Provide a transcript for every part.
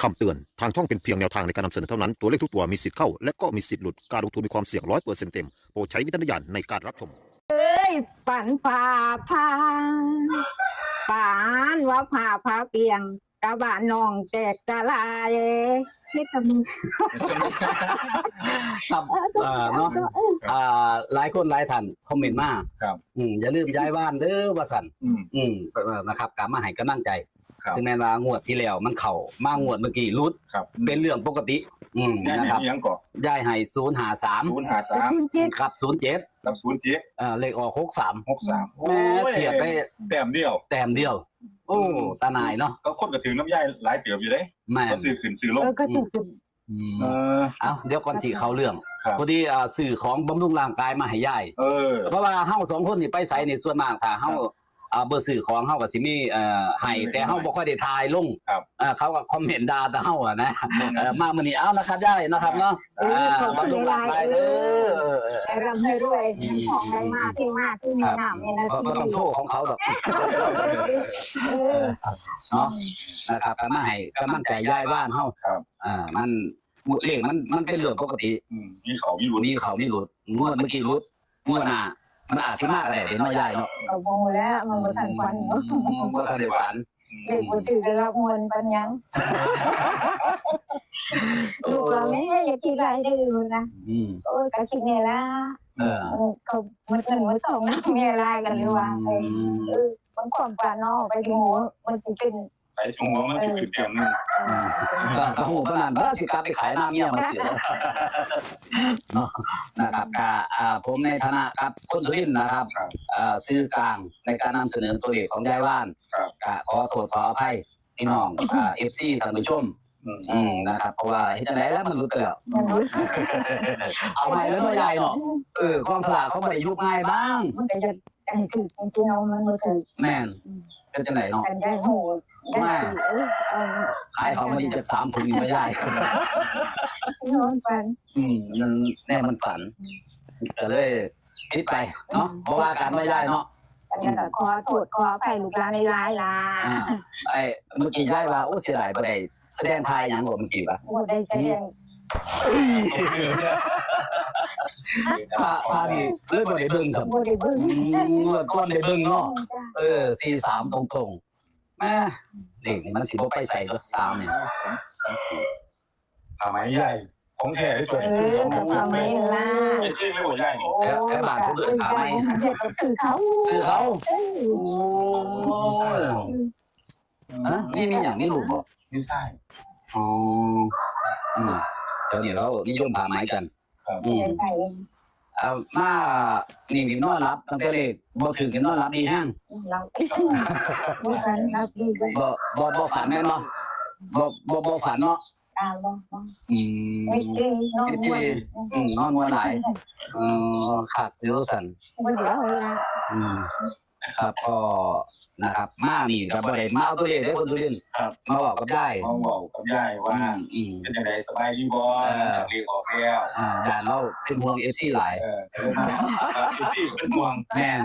คำเตือน ทางช่องเป็นเพียงแนวทางในการนำเสนอเท่านั้น ตัวเลขทุกตัวมีสิทธิ์เข้า และก็มีสิทธิ์หลุด การลงทุนมีความเสี่ยงร้อยเปอร์เซ็นต์เต็ม โปรดใช้วิจารณญาณในการรับชมฝันฝ่าพางฝันว่าผ่าพาเปียงกะบานน้องแตกกะลายนี่ทำครับเอ่อเนาะอ่าหลายคนหลายท่านคอมเมนต์มาครับ อืมอย่าลืมย้ายบ้านเด้อว่าสั่นอืม อืมเออนะครับกลับมาให้กำลังใจ ครับ ถึงแม้ว่างวดที่แล้วมันเข่ามางวดเมื่อกี้รุดครับเป็นเรื่องปกติ อืมย้ายนะครับยังเกาะย้ายให้ศูนย์หาสามศูนย์หาสามจริงครับศูนย์เจ็ดกับศูนย์เจ็ดเอ่อเลขออกหกสามหกสามแม่เฉียดไปแต้มเดียว แต้มเดียว โอ้ตาหนายเนาะก็คนกระถือน้ำย่ายหลายเติบอยู่เลยแม่ก็ซื้อขึ้นซื้อลๆงเออก็ถูกอืมเออ เอาเดี๋ยวก่อนสิเข้าเรื่องครับ พอดีอ่าสื่อของบำรุงร่างกายมาให้ยาย เออ เพราะว่าเฮาสองคนนี่ไปไสในส่วนมากถ้าเฮา อ่าเบอร์สื่อของเฮาก็สิมีเอ่อให้แต่เฮาบ่ค่อยได้ทายลงครับอ่าเขาก็คอมเมนต์ด่าแต่เฮาอะนะเอ่อมามื้อนี้เอานะครับยายนะครับเนาะเอออ่าขอบคุณบำรุงหร่าลางยกายๆเอเด้ออให้ร่ำให้รวยทั้งของได้มากที่มากที่มีหนามเนี่ยนะก็ก็ต้องโชว์ของเขาดอกเออเนาะนะครับก็มาให้กำลังใจยายบ้านเฮาครับ อ่ามันเลขมันมันเป็นเรื่องปกติอืมมีเขามีหลุวันนนี้เขาไม่หลุดงวดเมื่อกี้หลุดงวดหน้า มันอาจสิมากก็ได้เห็นว่ายายเนาะเอาโมแล้วมันมาทันควันเนาะบ่ทันได้ฝันเด็กคนถือได้รับเงินปัญญังลูกเราแม่อย่าคิดไรดื้อนะอืมโอ้ยก็คิดเนี่ยละเออเขามันเงินมันสองนะมีอะไรกันหรือว่าเออเออมันความปลาเนอกไปถึงหัวมันสิเป็น ไอ้สมองมันสิขึ้นแต้มหนึงก็กระหูปานนั้นว่าสิกลับไปขายน้ำเมียมาเสียเนาะนะครับก็อ่าผมในฐานะครับคนสุรินทร์นะครับครับอ่าซื้อกลางในการนำเสนอตัวเลขของยายว่านครับก็ขอโทษขออภัยพี่น้องอ่า FC ท่านผู้ชมอืมอืมนะครับเพราะว่าเฮ็ดจังไดแล้วมันหลุดไปแล้วมันรู้เอาใหม่แล้วเนาะยายเนาะเออความสลาดเขาบ่ได้ยุบง่ายบ้างมันจะไอ้ถือจริงๆเอามันมาถือแม่นเป็นจังไดเนาะกันได้หู ได้เออเออขายของมันจะสามถุงไม่ได้นอนฝันอืมมันแน่มันฝันก็เลยคิดไปเนาะเพราะว่าการไม่ได้เนาะอันนี้ก็ขอโทษขอไปลูกหลานในร้ายล่ะอ่าไอ้เมื่อกี้ย้ายว่าโอ้เสียดายบ่ได้แสดงทายหยังบ่เมื่อกี้ว่าหมดได้แสดงพาพานี่เลยบ่ได้เบิ่งซ้ํหมดได้เบิ่งเมื่อก่อนได้เบิ่งเนาะเออ43ตรงๆ แม่เด็กนี่มันสิบ่ไปใส่ก็3เนี่ยทำไมใหญ่ของแท้ด้วยตัวเออกับความไม่ล่ะไม่ใช่ไม่หัวใหญ่โอ้ยคือเขาซื้อเขาเออโอ้ยฮะนี่มีหยังนี่ลูกบ่ไม่ใช่อ๋ออืมเดี๋ยวนี้เรานิยมผ่าไม้กันอืมใส่ เอามานี่นี่นอนรับตั้งแต่เล็กบ่ถึงนี่นอนรับดีแฮงเราไม่กันเราดีกันบ่บ่บ่ฝันแม่นบ่บ่บ่บ่ฝันเนาะตาบ่อืมไม่ดีนอนมวยอืมนอนวันไหนอือครับเดี๋ยวสั่นวันเดียวเวลาอืม ครับก็นะครับมานี่ก็บ่ได้มาเอาตัวเลขได้คนสุรินทร์ครับมาบอกกับยายเขาบอกกับยายว่าอืมเป็นยังไงสบายดีบ่เรียกออกแล้วอ่าด่านเราเป็นห่วง FC หลายเออเออซี่เป็นห่วงแม่น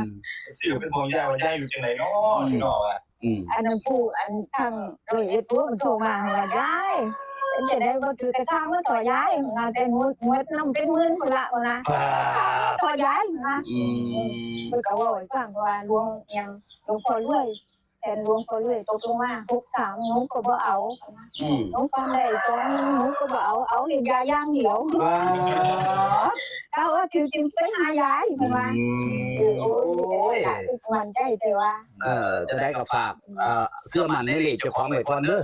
ซี่เป็นห่วงยายว่าย่าอยู่จังไหนเนาะนี่เนาะอะอืมอันนั้นผู้อันทางเลยตัวมันโทรมาว่าย้ายเป็น จะได้บ่ถือกระทางมาต่อย้ายมาเป็นมืดมืดน้ำเป็นมื่นคนละคนละต่อย้ายนะอืมคือก็ว่าให้ฟังว่าหลวงยังหลวงพ่อรวย แต่หลวงพ่อรวยตกลงมาทุกสามหนูก็บ่เอาอืมหนูฟังได้ตอนหนูก็บ่เอาเอาเรียนยาย่างเดียวว้าเขาว่าคือจึงไปหายายอืมาเออโอ้มยมันใจแต่ว่าเออจะได้กับฝากเอ่อเสื้อมันในเหล็กเจ้าของเหล็กก่อนเด้อ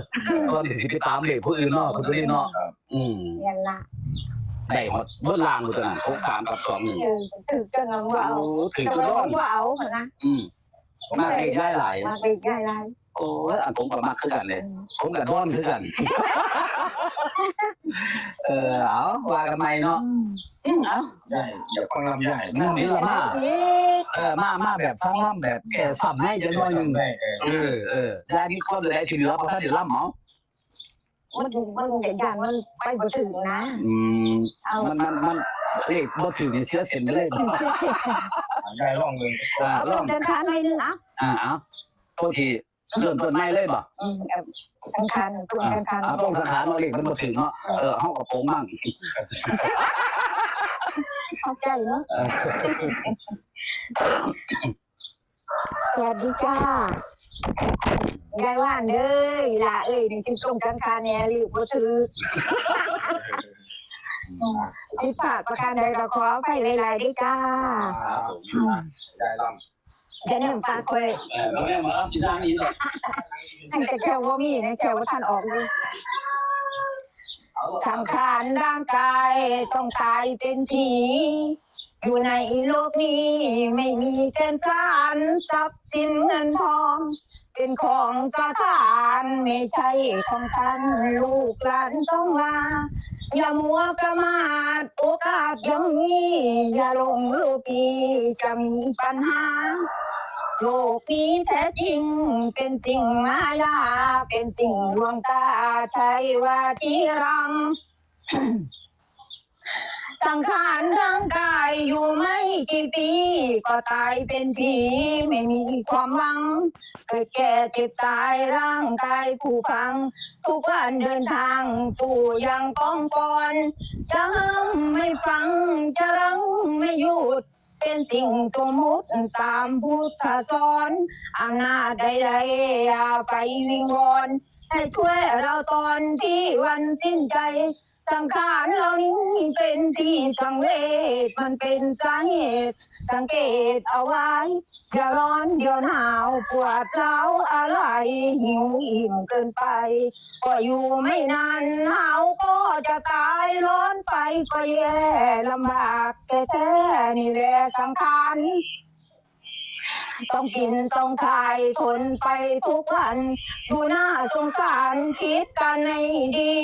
ก่อนสิไปตามเหล็กผู้อื่นเนาะคุณตุลินเนาะอืมเนี่ยละได้หมดเบิดลางเลยตัวนั้นหกสามกับสองหนึ่งคือถือจนเราว่าเอาโอ้ถือจตันวเราร้อนว่าเอานะอืม มากเลขได้หลายมาไปได้ไรโอ้ยอันผมก็มากคือกันเลย ผมกับร้อนคือกัน เออเอาว่ากันใหม่เนาะอืมเอายายอยากฟังลำใหญ่นั่นนี่ละมาเอ๊ะเออมามาแบบฟังล่ำแบบแก่สับให้จังหน่อยหนึงได้เออเออเออได้มีข้อจะได้ที่เหลือเพราะถ้าเดี๋ยวล่ำเมามันมันเด็กอย่างมันไปบ่ถึงนะ อืม เอา มันมันมันเลขบ่ถือนี่เสียเส้นไปเลย ยายลองเลยอ่าลลอองงเดินทางหน่อยนึงอะอ่าเอาโทษทีเริ่มต้นใหม่เลยบ่อืมเอ่อสังขารตรงอ่าสังขารอ่าต้องสถานมาเล็กมันบ่ถึงเนาะเออเฮาก็โปงมั่งเข้าใจเนาะเออสวัสดีจ้ายายว่านเด้ออีหล่าเอ้ยนี่สิตรงสังขารเนี่ยหรือบ่ถือ ผิดพลาดประการใดก็ขอไปหลายๆด้วยจ้าครับผมได้ลอย่าเนื่องปากเว้ยเออแล้วแม่มาเอาสิด้านนี้ดอกตั้งแต่แค่ว่ามีในแค่ว่าท่านออกเลยสังขารร่างกายต้องตายเป็นผีอยู่ในโลกนี้ ไม่มีแกนสารทรัพย์สินเงินทอง เป็นของเจ้าทานไม่ใช่ของท่านลูกหลานต้องมาอย่ามัวประมาทโอกาสยังมีอย่าลงรูกปีจะมีปัญหาโลกนี้แท้จริงเป็นจริงมายา เป็นจริงดวงตาใช่ว่าจีรัง สังขารร่างกายอยู่ไม่กี่ปี ก็ตายเป็นผีไม่มีความหวัง เกิดแก่เจ็บตายร่างกายผู้พัง ทุกวันเดินทางสู่ยังก้องกอนจะห้ามไม่ฟังจะรังไม่หยุดเป็นสิ่งสมมุติตามพุทธสอนอำนาจใดๆอย่าไปวิงวอนให้ช่วยเราตอนที่วันสิ้นใจ สังขารเหล่านี้เป็นที่สังเวชมันเป็นสาเหตุสังเกตเอาไว้อย่าร้อนเดี๋ยวหนาวปวดร้าวอะไรหิวอิ่มเกินไป ก็อยู่ไม่นานหนาวก็จะตายร้อนไปก็แย่ลำบากแท้ๆนี่แหละสังขาร ต้องกินต้องทายทนไปทุกวัน ดูหน้าสงสารคิดกันในดี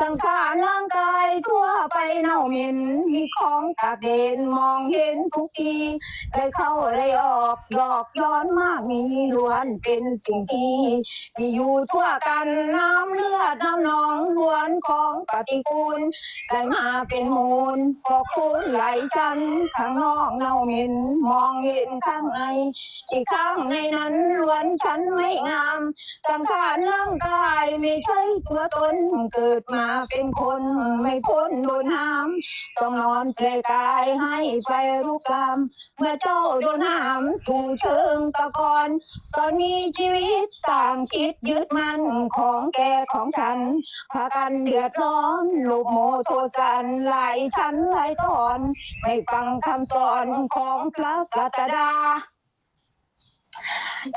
สังขารร่างกายทั่วไปเน่าเหม็น มีของกากเด่นมองเห็นทุกทีได้เข้าได้ออกหลอกย้อนมากมีล้วนเป็นสิ่งที่มีอยู่ทั่วกันน้ำเลือดน้ำหนองล้วนของปฏิกูลได้มาเป็นมูลพอคุณไหลจันข้างนอกเน่าเหม็นมองเห็นข้างในอีกข้างในนั้นล้วนฉันไม่งามสังขารร่างกายไม่ใช่ตัวตนเกิดมาเป็นคนไม่พ้นโดนห้ามต้องนอนเปลยกายให้ไฟลุกลามเมื่อเจ้าโดนห้ามสู่เชิงตะกอนตอนนี้ชีวิตต่างคิดยึดมันของแกของฉันพากันเดือดร้อนลูกโมโทสันหลายชั้นหลายตอน ไม่ฟังคำสอนของพระกัตดา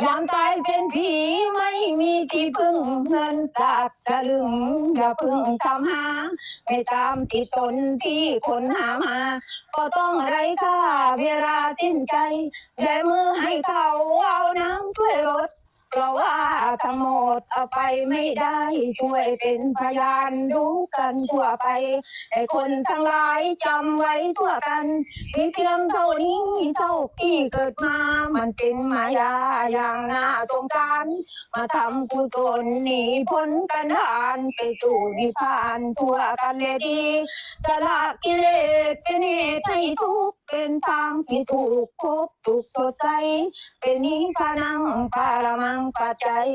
ยามตายเป็นผีไม่มีที่พึ่งเงินตากตะลึงอย่าพึ่งตามหา ไม่ตามที่ตนที่คนหามา ก็ต้องไรค่าเวลาสิ้นใจแบมือให้เขาเอาน้ำช่วยรถ เพราะว่าทั้งหมดเอาไปไม่ได้ช่วยเป็นพยานรู้กันทั่วไปให้คนทั้งหลายจำไว้ทั่วกันมีเพียงเท่านี้เท่าที่เกิดมา มันเป็นมายาอย่างน่าสงสารมาทำกุศลหนีพ้นกันดานไปสู่นิพพานทั่วกันเลยดีสละกิเลสเป็นเหตุให้ทุกข์เป็นทางที่ถูกพบสุขสดใจ เป็นนิพพานังปารมังปัจจัย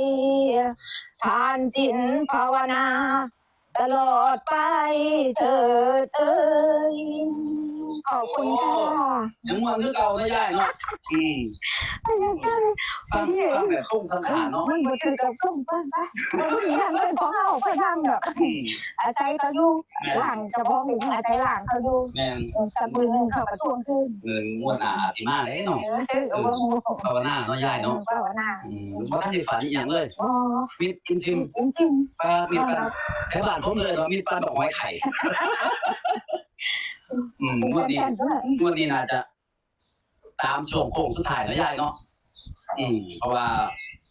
ทานจินภาวนา ตลอดไปเถิดเอ้ย ขอบคุณค่ะยังม่วนคือเก่าไม่ได้เนาะอืมฟังฟังแบบตรงสังขารเนาะมันบ่ถือกับกลุ่มเพิ่นปะมันมีทางเป็นของเราเพิ่นทำดอกอืมอาศัยเขาอยู่หลังเฉพาะเองอาศัยหลังเขาอยู่แม่นตะปืนเขากระทวงขึ้นเงินงวดหน้าอาจสิมาเลยเนาะเออเออว่างูภาวนาเนาะยายเนาะว่าหน้าอืมบ่ทันได้ฝันอีหยังเลยอ๋อมีดกินซิมจริงจริงปลามีดปลาแถวบ้านผมเลยว่ามีดปลาดอกไม้ไข่ อืมงวดนี้งวดนี้น่าจะ ตามช่วงโค้งสุดท้ายนะยายเนาะ อืมเพราะว่า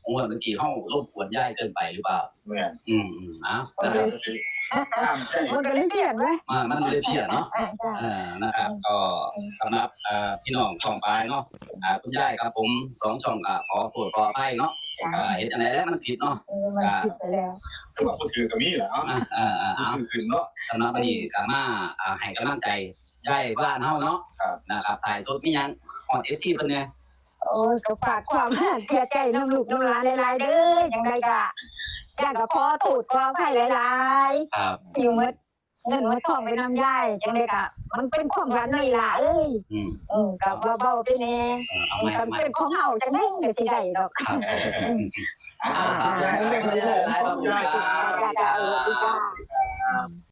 งวดเมื่อกี้ห้องรบกวนยายเกินไปหรือเปล่าำเนี่ยอืมอืมอะก็นะคเลรับยสิห้ามใจมันก็เลยเปลี่ยนไหมอ่ามันเลยเพี้ยนเนาะ อ่าจ้ะ อ่านะครับก็สำหรับอ่าพี่น้องช่องปลายเนาะอ่าคุณยายครับผมสองช่องอ่าขอโทษขออภัยเนาะอ่าเห็นอะไรแล้วมันผิดเนาะเออมันผิดไปแล้วคือว่าผู้ถือกับมีแหละเนาะอ่าอ่าอ่าผู้เอาถือขึ้นเนาะ สำหรับวันนี้ก็มาอ่าให้กำลังใจยายบ้านเฮาเนาะครับ นะครับถ่ายสดมีหยังออน FC เพิ่นเนี่ย โอ้ยกฝากความเสียใจน้องลูกน้องหลานหลายๆเด้ออย่างไรกะย่างก็ขอโทษขออให้หลายครับๆอยู่หมดเงินมัดทองไปน้ำยายอย่างไรกะมันเป็นความหวนนี่ล่ะเอ้ยอืมเออกับเบาๆไปแน่เออเอาไหมมัเอานไหมเป็นของเฮาจังได๋ก็สิได้ดอก ครับอ่าครับยายครับยายหลายๆขอบคุณครัจ้าจ้าเออดีจ้า บ